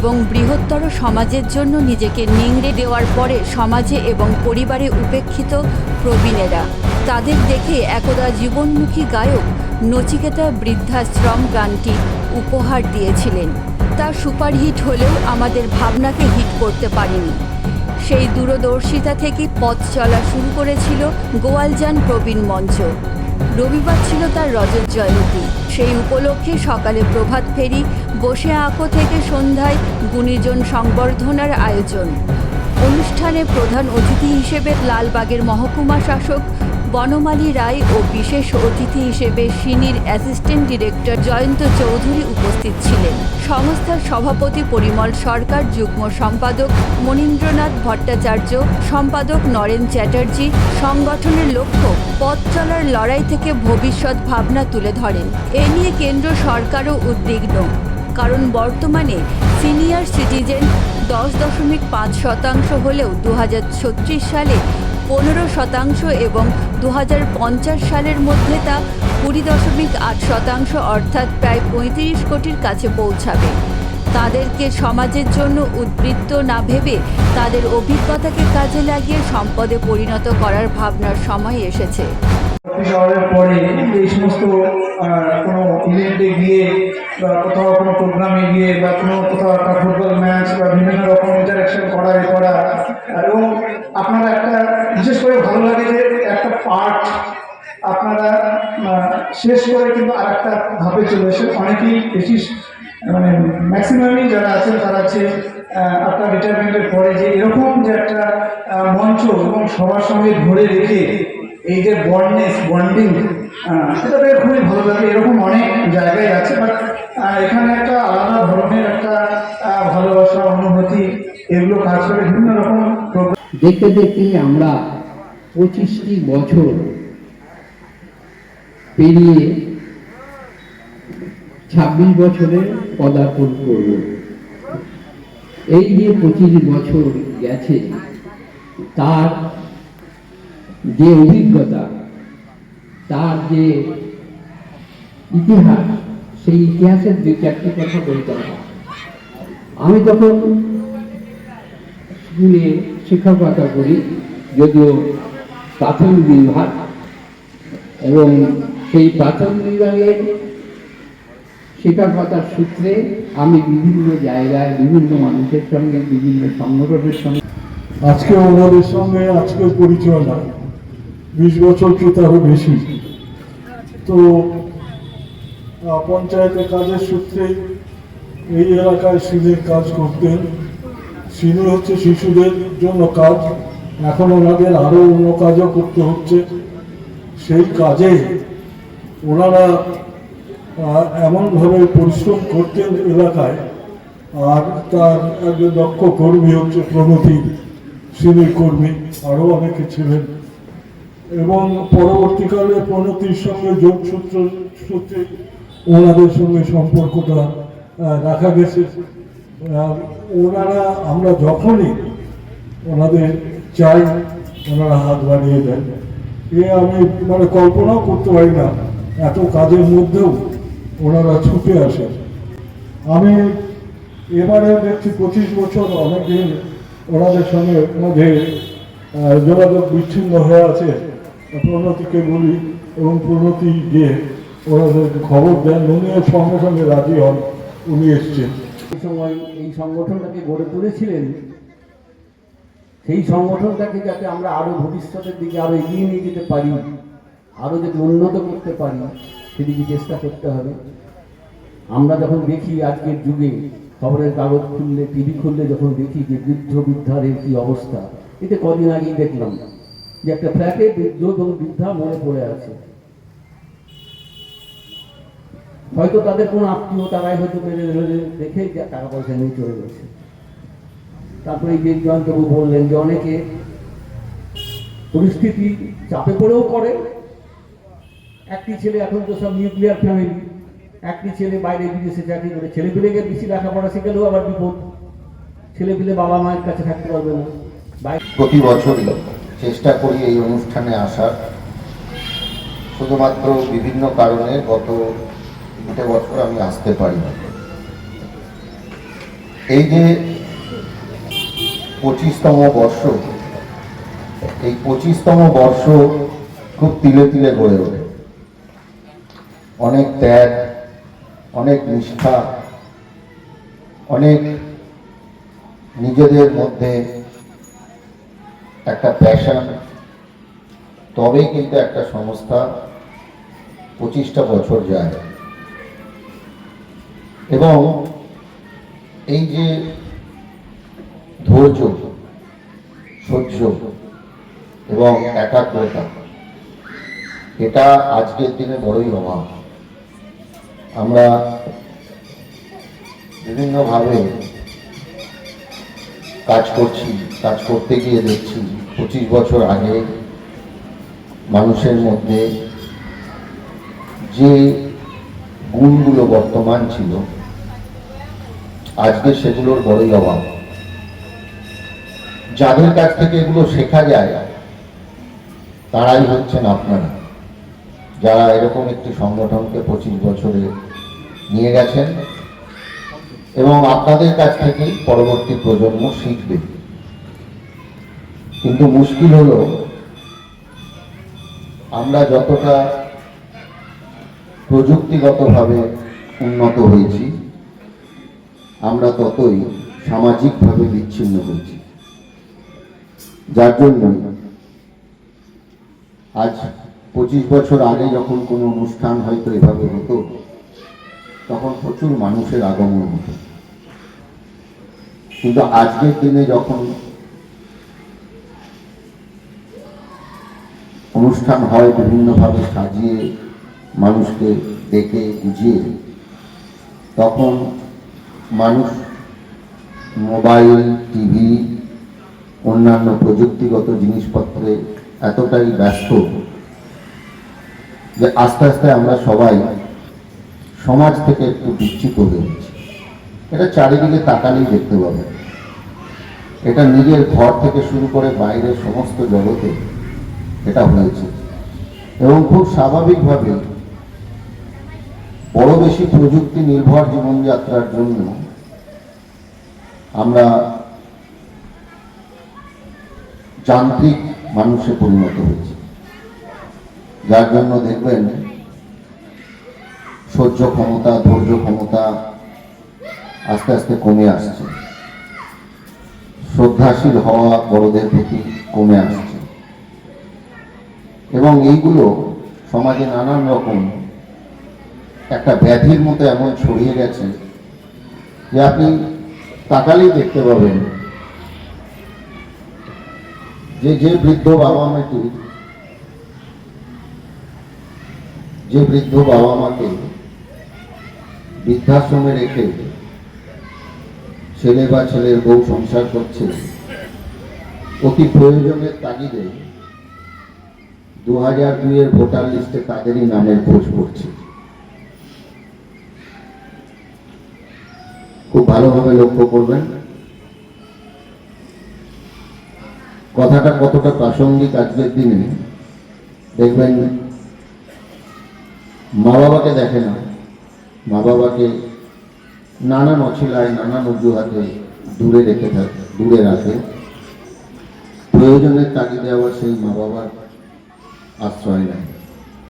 এবং বৃহত্তর সমাজের জন্য নিজেকে নিংড়ে দেওয়ার পরে সমাজে এবং পরিবারে উপেক্ষিত প্রবীণেরা। তাদের দেখে একদা জীবনমুখী গায়ক নচিকেতা বৃদ্ধাশ্রম গানটি উপহার দিয়েছিলেন। তা সুপারহিট হলেও আমাদের ভাবনাকে হিট করতে পারেনি। সেই দূরদর্শিতা থেকে পথ চলা শুরু করেছিল গোয়ালজান প্রবীণ মঞ্চ। রবিবার ছিল তার রজত জয়ন্তী। সেই উপলক্ষে সকালে প্রভাত ফেরি বসে আঁকো থেকে সন্ধ্যায় গুণীজন সংবর্ধনার আয়োজন। অনুষ্ঠানে প্রধান অতিথি হিসেবে লালবাগের মহকুমা শাসক বনমালী রায় ও বিশেষ অতিথি হিসেবে senior assistant director Jayanta Chowdhury উপস্থিত ছিলেন। সংস্থার সভাপতি পরিমল সরকার, যুগ্ম সম্পাদক মনীন্দ্রনাথ ভট্টাচার্য, সম্পাদক নরেন চ্যাটার্জি, সংগঠনের লক্ষ্য পথ চলার লড়াই থেকে ভবিষ্যৎ ভাবনা তুলে ধরেন। এ নিয়ে কেন্দ্র সরকারও উদ্বিগ্ন। কারণ বর্তমানে সিনিয়র সিটিজেন দশ দশমিক পাঁচ শতাংশ হলেও দু হাজার ছত্রিশ সালে পনেরো শতাংশ এবং দু হাজার পঞ্চাশ সালের মধ্যে তা কুড়ি দশমিক আট শতাংশ অর্থাৎ প্রায় পঁয়ত্রিশ কোটির কাছে পৌঁছাবে। তাদেরকে সমাজের জন্য উদ্বৃত্ত না ভেবে তাদের অভিজ্ঞতাকে কাজে লাগিয়ে সম্পদে পরিণত করার ভাবনার সময় এসেছে। আওয়ারের পরে এই সমস্ত কোনো ইভেন্টে গিয়ে বা কোথাও কোনো প্রোগ্রামে গিয়ে বা কোনো কোথাও একটা ফুটবল ম্যাচ বা বিভিন্ন রকম ইন্টারাকশন করা, এ করা, এবং আপনারা একটা, বিশেষ করে ভালো লাগে যে একটা পার্ট আপনারা শেষ করে কিন্তু আর একটা ধাপে চলে এসে অনেকেই বেশি মানে ম্যাক্সিমামই যারা আছেন, তারা আছে আপনার রিটায়ারমেন্টের পরে যে এরকম যে একটা মঞ্চ এবং সবার সঙ্গে ধরে রেখে এই যে বন্ডনেস বন্ডিং সেটা খুবই ভালো লাগে। এরকম অনেক জায়গায় আছে বাট এখানে একটা আলাদা ধরনের একটা ভালোবাসা, অনুভূতি, এগুলো কাজ করে বিভিন্ন রকম দেখতে দেখতে আমরা পঁচিশটি বছর পেরিয়ে ছাব্বিশ বছরে পদার্পণ করব। এই যে পঁচিশ বছর গেছে, তার যে অভিজ্ঞতা, তার যে ইতিহাস সেই ইতিহাসের দু চারটি কথা বলতে হবে আমি তখন স্কুলে শিক্ষকতা করি, যদিও প্রাথমিক বিভাগ, এবং সেই প্রাথমিক বিভাগের শিক্ষকতার সূত্রে আমি বিভিন্ন জায়গায় বিভিন্ন মানুষের সঙ্গে, বিভিন্ন সংগঠনের সঙ্গে আজকে ওনাদের সঙ্গে আজকে পরিচয় না বিশ বছর কি তারও বেশি। তো পঞ্চায়েতের কাজের সূত্রে এই এলাকায় সিনের কাজ করতেন। সিনি হচ্ছে শিশুদের জন্য কাজ। এখন ওনাদের আরও অন্য কাজও করতে হচ্ছে। সেই কাজে ওনারা এমনভাবে পরিশ্রম করতেন এলাকায়। আর তার একজন দক্ষ কর্মী হচ্ছে প্রণতি সিনির কর্মী আরও অনেকে ছিলেন। এবং পরবর্তীকালে প্রণতির সঙ্গে যোগসূত্র সূত্রে ওনাদের সঙ্গে সম্পর্কটা রাখা গেছে। ওনারা, আমরা যখনই ওনাদের চাই, ওনারা হাত বাড়িয়ে দেন। এ আমি মানে কল্পনাও করতে পারি না, এত কাজের মধ্যেও ওনারা ছুটে আসেন। আমি এবারে দেখছি পঁচিশ বছর অনেকদিন ওনাদের সঙ্গে মধ্যে যোগাযোগ বিচ্ছিন্ন হয়ে আছে। প্রণতিকে বলি এবং প্রণতি গিয়ে ওনাদের খবর দেন, উনিও সঙ্গে সঙ্গে রাজি হন, উনি এসছেন। এই সময় এই সংগঠনটাকে গড়ে তুলেছিলেন, সেই সংগঠনটাকে যাতে আমরা আরও ভবিষ্যতের দিকে আরও এগিয়ে নিয়ে যেতে পারি, আরও যাতে উন্নত করতে পারি, সেদিকে চেষ্টা করতে হবে। আমরা যখন দেখি আজকের যুগে, খবরের কাগজ খুললে, টিভি খুললে যখন দেখি যে বৃদ্ধ বৃদ্ধাদের কি অবস্থা, এতে কদিন আগেই দেখলাম যে একটা ফ্ল্যাটে বৃদ্ধ এবং বৃদ্ধা মনে পড়ে আছে। হয়তো তাদের কোনো আত্মীয়, তারাই হয়তো মেরে দেখে টাকা পয়সা নিয়ে চলে গেছে। তারপরে যে জয়ন্তবাবু বললেন যে অনেকে পরিস্থিতি চাপে পড়েও করে একটি ছেলে এখন তো সব নিউক্লিয়ার ফ্যামিলি একটি ছেলে বাইরে বিদেশে চাকরি করে। ছেলে পেলেকে বেশি লেখাপড়া শিখেলেও আবার বিপদ। ছেলে পেলে বাবা মায়ের কাছে থাকতে পারবে না। প্রতি বছরই চেষ্টা করি এই অনুষ্ঠানে আসার। শুধুমাত্র বিভিন্ন কারণে গত তিনটে বছর আমি আসতে পারি না এই যে পঁচিশতম বর্ষ, এই পঁচিশতম বর্ষ খুব তিলে তিলে গড়ে ওঠে। অনেক ত্যাগ, অনেক নিষ্ঠা, অনেক নিজেদের মধ্যে একটা প্যাশন তবেই কিন্তু একটা সংস্থা পঁচিশটা বছর যায়। এবং এই যে ধৈর্য, সহ্য এবং একাগ্রতা, এটা আজকের দিনে বড়ই অভাব। আমরা বিভিন্নভাবে কাজ করছি, কাজ করতে গিয়ে দেখছি, পঁচিশ বছর আগে মানুষের মধ্যে যে গুণগুলো বর্তমান ছিল আজকে সেগুলোর বড়ই অভাব যাদের কাছ থেকে এগুলো শেখা যায়, তারাই হচ্ছেন আপনারা। যারা এরকম একটি সংগঠনকে পঁচিশ বছরে নিয়ে গেছেন এবং আপনাদের কাছ থেকেই পরবর্তী প্রজন্ম শিখবে। কিন্তু মুশকিল হলো, আমরা যতটা প্রযুক্তিগতভাবে উন্নত হয়েছি আমরা ততই সামাজিকভাবে বিচ্ছিন্ন হয়েছি। যার জন্য আজ পঁচিশ বছর আগে যখন কোনো অনুষ্ঠান হয়তো এভাবে হতো, তখন প্রচুর মানুষের আগমন হতো। কিন্তু আজকের দিনে যখন অনুষ্ঠান হয়, বিভিন্নভাবে সাজিয়ে মানুষকে ডেকে বুঝিয়ে তখন মানুষ, মোবাইল, টিভি, অন্যান্য প্রযুক্তিগত জিনিসপত্রে এতটাই ব্যস্ত যে আস্তে আস্তে আমরা সবাই সমাজ থেকে একটু বিচ্ছিত হয়ে গেছি এটা চারিদিকে তাকালেই দেখতে পাবে এটা নিজের ঘর থেকে শুরু করে বাইরের সমস্ত জগতে এটা হয়েছে। এবং খুব স্বাভাবিকভাবে বড় বেশি প্রযুক্তি নির্ভর জীবনযাত্রার জন্য আমরা যান্ত্রিক মানুষে পরিণত হয়েছি। যার জন্য দেখবেন সহ্য ক্ষমতা, ধৈর্য ক্ষমতা আস্তে আস্তে কমে আসছে। শ্রদ্ধাশীল হওয়া বড়দের প্রতি কমে আসছে। এবং এইগুলো সমাজে নানান রকম একটা ব্যাধির মতো এমন ছড়িয়ে গেছে যে আপনি তাকালেই দেখতে পাবেন। যে যে বৃদ্ধ বাবা মাটি যে বৃদ্ধ বাবা মাকে বৃদ্ধাশ্রমে রেখে ছেলে বা ছেলের বউ সংসার করছে, অতি প্রয়োজনের তাগিদে দু হাজার দুইয়ের ভোটার লিস্টে তাদেরই নামের খোঁজ পড়ছে খুব ভালোভাবে লক্ষ্য করবেন। কথাটা কতটা প্রাসঙ্গিক আজকের দিনে, দেখবেন মা বাবাকে দেখে না। মা বাবাকে নানান অছিলায় নানান অজুহাতে দূরে রেখে থাকে দূরে রাখে। প্রয়োজনের তাগিদে আবার সেই মা বাবার আশ্রয় নেয়।